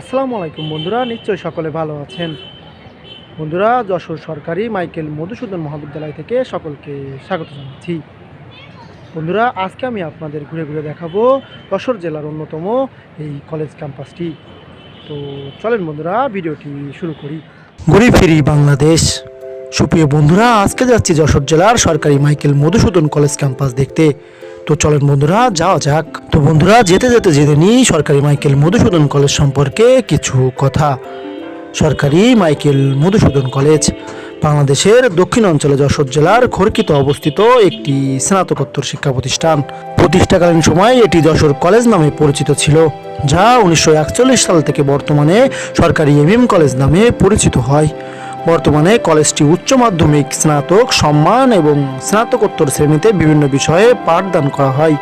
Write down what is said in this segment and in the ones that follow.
আসসালামু আলাইকুম বন্ধুরা, নিশ্চয়ই সকলে ভালো আছেন। বন্ধুরা, যশোর সরকারি মাইকেল মধুসূদন মহাবিদ্যালয় থেকে সকলকে স্বাগত জানাচ্ছি। বন্ধুরা, আজকে আমি আপনাদের ঘুরে ঘুরে দেখাবো যশোর জেলার অন্যতম এই কলেজ ক্যাম্পাসটি। তো চলেন বন্ধুরা, ভিডিওটি শুরু করি। ঘুরে ফিরি বাংলাদেশ। সুপ্রিয় বন্ধুরা, আজকে যাচ্ছি যশোর জেলার সরকারি মাইকেল মধুসূদন কলেজ ক্যাম্পাস দেখতে। তো চলেন বন্ধুরা, যাওয়া যাক। তো বন্ধুরা, যেতে যেতে জেনে নিই সরকারি মাইকেল মধুসূদন কলেজ সম্পর্কে কিছু কথা। সরকারি মাইকেল মধুসূদন কলেজ, বাংলাদেশের দক্ষিণ অঞ্চলে যশোর জেলার খড়কিতে অবস্থিত একটি স্নাতকোত্তর শিক্ষা প্রতিষ্ঠান। প্রতিষ্ঠাকালীন সময় এটি যশোর কলেজ নামে পরিচিত ছিল, যা উনিশশো একচল্লিশ সাল থেকে বর্তমানে সরকারি এম কলেজ নামে পরিচিত হয়। বর্তমানে কলেজটি উচ্চ মাধ্যমিক স্নাতক সম্মান এবং স্নাতকোত্তর শ্রেণীতে বিভিন্ন বিষয়ে পাঠদান করা হয়।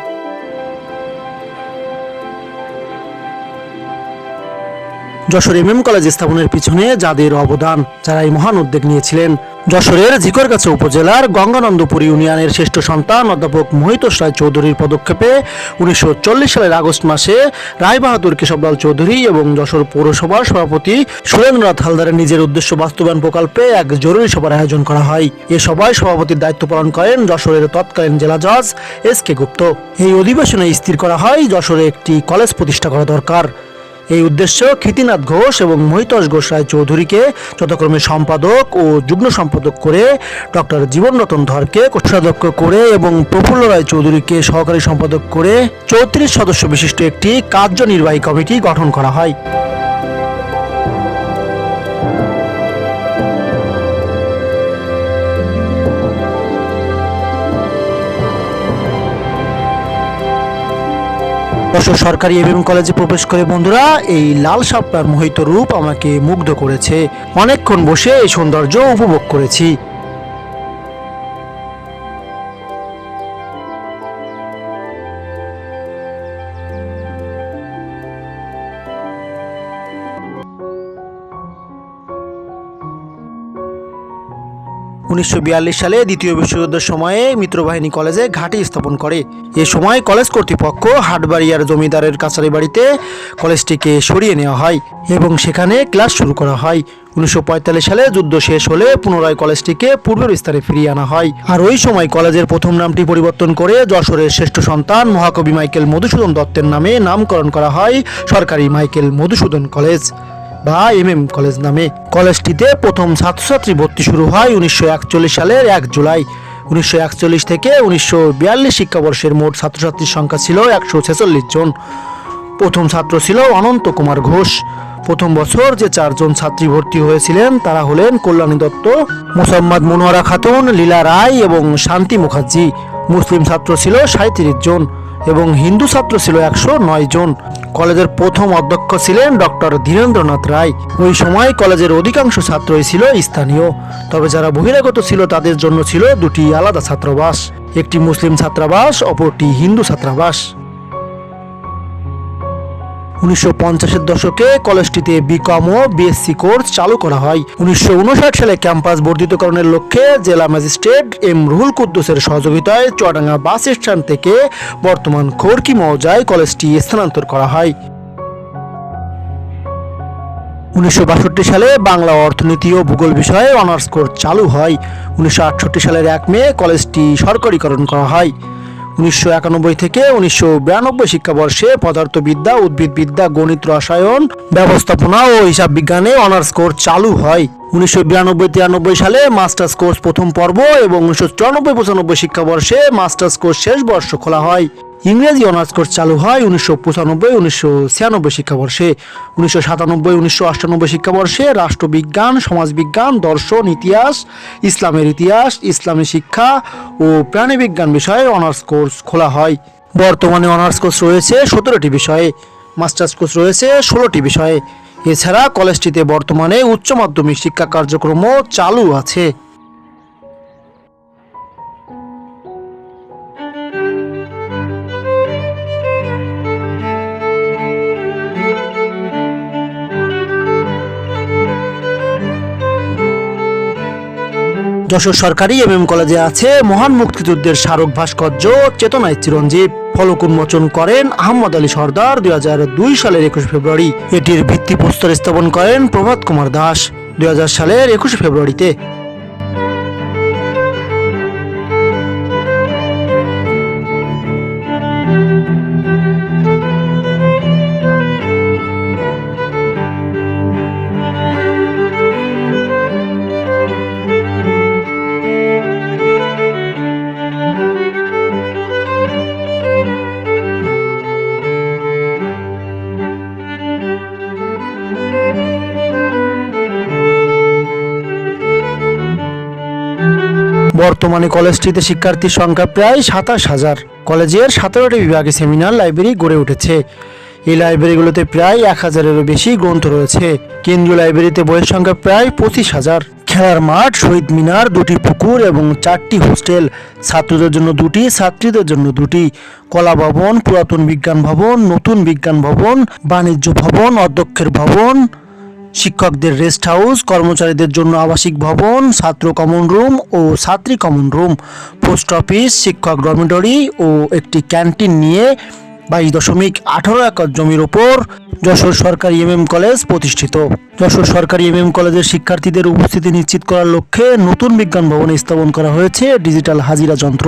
যশোর এমএম কলেজ স্থাপনের পিছনে যাদের অবদান যারা এই মহান উদ্যোগ নিয়েছিলেন। যশোরের ঝিকরগাছা উপজেলার গঙ্গানন্দপুর ইউনিয়নের শ্রেষ্ঠ সন্তান অধ্যাপক মহিতোষ রায় চৌধুরীর পদক্ষেপে উনিশশো চল্লিশ সালের আগস্ট মাসে রায়বাহাদুর কেশবলাল চৌধুরী এবং যশোর পৌরসভার সভাপতি সুরেন্দ্রনাথ হালদারের নিজের উদ্দেশ্য বাস্তবায়ন প্রকল্পে এক জরুরি সভার আয়োজন করা হয়। এ সভায় সভাপতির দায়িত্ব পালন করেন যশোরের তৎকালীন জেলা জজ এস কে গুপ্ত। এই অধিবেশনে স্থির করা হয় যশোরে একটি কলেজ প্রতিষ্ঠা করা দরকার। এই উদ্দেশ্যে ক্ষিতিনাথ ঘোষ এবং মহিতোষ ঘোষ রায় চৌধুরীকে যথাক্রমে সম্পাদক ও যুগ্ম সম্পাদক করে ডক্টর জীবন রতন ধরকে কোষাধ্যক্ষ করে এবং প্রফুল্ল রায় চৌধুরীকে সহকারী সম্পাদক করে চৌত্রিশ সদস্য বিশিষ্ট একটি কার্যনির্বাহী কমিটি গঠন করা হয়। যশোর সরকারি এবিএম কলেজে প্রবেশ করে বন্ধুরা, এই লাল সাপটার মোহিত রূপ আমাকে মুগ্ধ করেছে। অনেকক্ষণ বসে এই সৌন্দর্য উপভোগ করেছি। উনিশশো বিয়াল্লিশ সালে দ্বিতীয় বিশ্বযুদ্ধের সময়ে মিত্রবাহিনী কলেজে ঘাঁটি স্থাপন করে। এ সময় কলেজ কর্তৃপক্ষ হাটবাড়িয়ার জমিদারের কাছারি বাড়িতে কলেজটিকে সরিয়ে নেওয়া হয় এবং সেখানে ক্লাস শুরু করা হয়। উনিশশো পঁয়তাল্লিশ সালে যুদ্ধ শেষ হলে পুনরায় কলেজটিকে পূর্বের স্থানে ফিরিয়ে আনা হয়। আর ওই সময় কলেজের প্রথম নামটি পরিবর্তন করে যশোরের শ্রেষ্ঠ সন্তান মহাকবি মাইকেল মধুসূদন দত্তের নামে নামকরণ করা হয় সরকারি মাইকেল মধুসূদন কলেজ। বা এম এম কলেজ নামে কলেজটিতে প্রথম ছাত্রছাত্রী ভর্তি শুরু হয় উনিশশো একচল্লিশ সালের এক জুলাই। উনিশশো একচল্লিশ থেকে উনিশশো বিয়াল্লিশ শিক্ষাবর্ষের মোট ছাত্রছাত্রীর সংখ্যা ছিল একশো ছেচল্লিশ জন। প্রথম ছাত্র ছিল অনন্ত কুমার ঘোষ। প্রথম বছর যে চারজন ছাত্রী ভর্তি হয়েছিলেন, তারা হলেন কল্যাণী দত্ত, মোসাম্মদ মনোয়ারা খাতুন, লীলা রায় এবং শান্তি মুখার্জি। মুসলিম ছাত্র ছিল সাঁত্রিশ জন এবং হিন্দু ছাত্র ছিল একশো নয় জন। কলেজের প্রথম অধ্যক্ষ ছিলেন ডক্টর ধীরেন্দ্রনাথ রায়। ওই সময় কলেজের অধিকাংশ ছাত্রই ছিল স্থানীয়। তবে যারা বহিরাগত ছিল, তাদের জন্য ছিল দুটি আলাদা ছাত্রাবাস। একটি মুসলিম ছাত্রাবাস, অপরটি হিন্দু ছাত্রাবাস। উনিশশো দশকে কলেজটিতে বিকম ও বিএসসি কোর্স চালু করা হয়। উনিশশো উনষাট সালে ক্যাম্পাস বর্ধিতকরণের লক্ষ্যে জেলা ম্যাজিস্ট্রেট এম রুহুল কুদ্দুসের সহযোগিতায় চুয়াডাঙ্গা বাস স্ট্যান্ড থেকে বর্তমান খড়কি মৌজায় কলেজটি স্থানান্তর করা হয়। উনিশশো বাষট্টি সালে বাংলা অর্থনীতি ও ভূগোল বিষয়ে অনার্স কোর্স চালু হয়। উনিশশো আটষট্টি সালের এক মে কলেজটি সরকারিকরণ করা হয়। উনিশশো একানব্বই থেকে উনিশশো বিরানব্বই শিক্ষাবর্ষে পদার্থবিদ্যা, উদ্ভিদবিদ্যা, গণিত, রসায়ন, ব্যবস্থাপনা ও হিসাব বিজ্ঞানে অনার্স কোর্স চালু হয়। উনিশশো বিরানব্বই তিরানব্বই সালে মাস্টার্স কোর্স প্রথম পর্ব এবং উনিশশো চুরানব্বই পঁচানব্বই শিক্ষাবর্ষে মাস্টার্স কোর্স শেষ বর্ষ খোলা হয়। ইংরেজি অনার্স কোর্স চালু হয় উনিশশো পঁচানব্বই, উনিশশো ছিয়ানব্বই শিক্ষাবর্ষে। উনিশশো সাতানব্বই, উনিশশো আটানব্বই শিক্ষাবর্ষে রাষ্ট্রবিজ্ঞান, সমাজবিজ্ঞান, দর্শন, ইতিহাস, ইসলামের ইতিহাস, ইসলামী শিক্ষা ও প্রাণীবিজ্ঞান বিষয়ে অনার্স কোর্স খোলা হয়। বর্তমানে অনার্স কোর্স রয়েছে সতেরোটি বিষয়ে, মাস্টার্স কোর্স রয়েছে ষোলোটি বিষয়ে। এছাড়া কলেজটিতে বর্তমানে উচ্চ মাধ্যমিক শিক্ষা কার্যক্রমও চালু আছে। যশোর সরকারি এম এম কলেজে আছে মহান মুক্তিযুদ্ধের স্মারক ভাস্কর্য চেতনায় চিরঞ্জীব। ফলক উন্মোচন করেন আহমদ আলী সর্দার দুই হাজার দুই সালের একুশে ফেব্রুয়ারি। এটির ভিত্তিপ্রস্তর স্থাপন করেন প্রভাত কুমার দাস। দুই হাজার সালের একুশে ফেব্রুয়ারিতে বর্তমানে কলেজটিতে শিক্ষার্থীর সংখ্যা প্রায় সাতাশ হাজার। কলেজের সতেরোটি বিভাগে সেমিনার লাইব্রেরি গড়ে উঠেছে। এই লাইব্রেরিগুলোতে প্রায় এক হাজারেরও বেশি গ্রন্থ রয়েছে। কেন্দ্রীয় লাইব্রেরিতে বইয়ের সংখ্যা প্রায় পঁচিশ হাজার। খেলার মাঠ, শহীদ মিনার, দুটি পুকুর এবং চারটি হোস্টেল, ছাত্রদের জন্য দুটি, ছাত্রীদের জন্য দুটি। কলা ভবন, পুরাতন বিজ্ঞান ভবন, নতুন বিজ্ঞান ভবন, বাণিজ্য ভবন, অধ্যক্ষের ভবন শিক্ষকদের রেস্ট হাউস কর্মচারীদের জন্য আবাসিক ভবন, ছাত্র কমন রুম ও ছাত্রী কমন রুম পোস্ট অফিস শিক্ষক ডরমিটরি ও একটি ক্যান্টিন নিয়ে বাইশ দশমিক আঠারো একর জমির ওপর যশোর সরকারি এমএম কলেজ প্রতিষ্ঠিত। যশোর সরকারি এমএম কলেজের শিক্ষার্থীদের উপস্থিতি নিশ্চিত করার লক্ষ্যে নতুন বিজ্ঞান ভবনে স্থাপন করা হয়েছে ডিজিটাল হাজিরা যন্ত্র।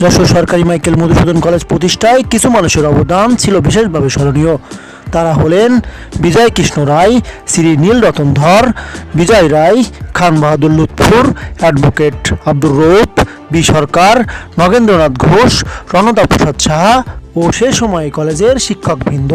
যশোর সরকারি মাইকেল মধুসূদন কলেজ প্রতিষ্ঠায় কিছু মানুষের অবদান ছিল বিশেষভাবে স্মরণীয়। তারা হলেন বিজয় কৃষ্ণ রায়, শ্রী নীল রতন ধর, বিজয় রায়, খান বাহাদুর লুৎফুর, অ্যাডভোকেট আব্দুর রৌফ, বি সরকার, নগেন্দ্রনাথ ঘোষ রণতা প্রসাদ সাহা ও সে সময়ে কলেজের শিক্ষকবৃন্দ।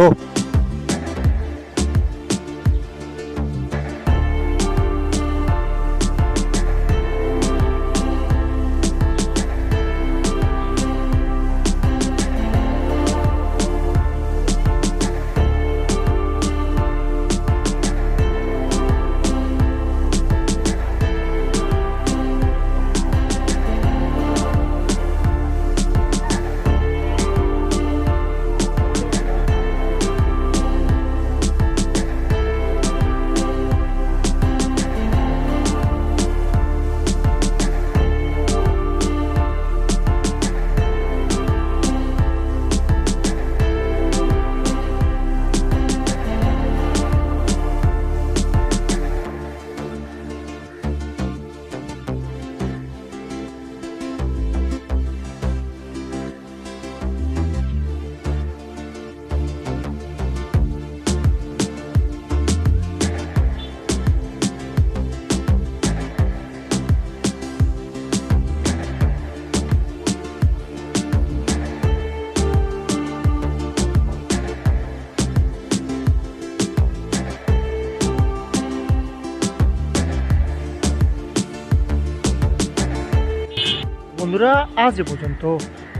বন্ধুরা, আজ পর্যন্ত।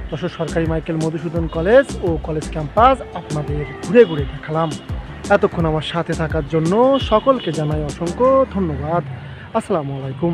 যশোর সরকারি মাইকেল মধুসূদন কলেজ ও কলেজ ক্যাম্পাস আপনাদের ঘুরে ঘুরে দেখালাম। এতক্ষণ আমার সাথে থাকার জন্য সকলকে জানাই অসংখ্য ধন্যবাদ। আসসালামু আলাইকুম।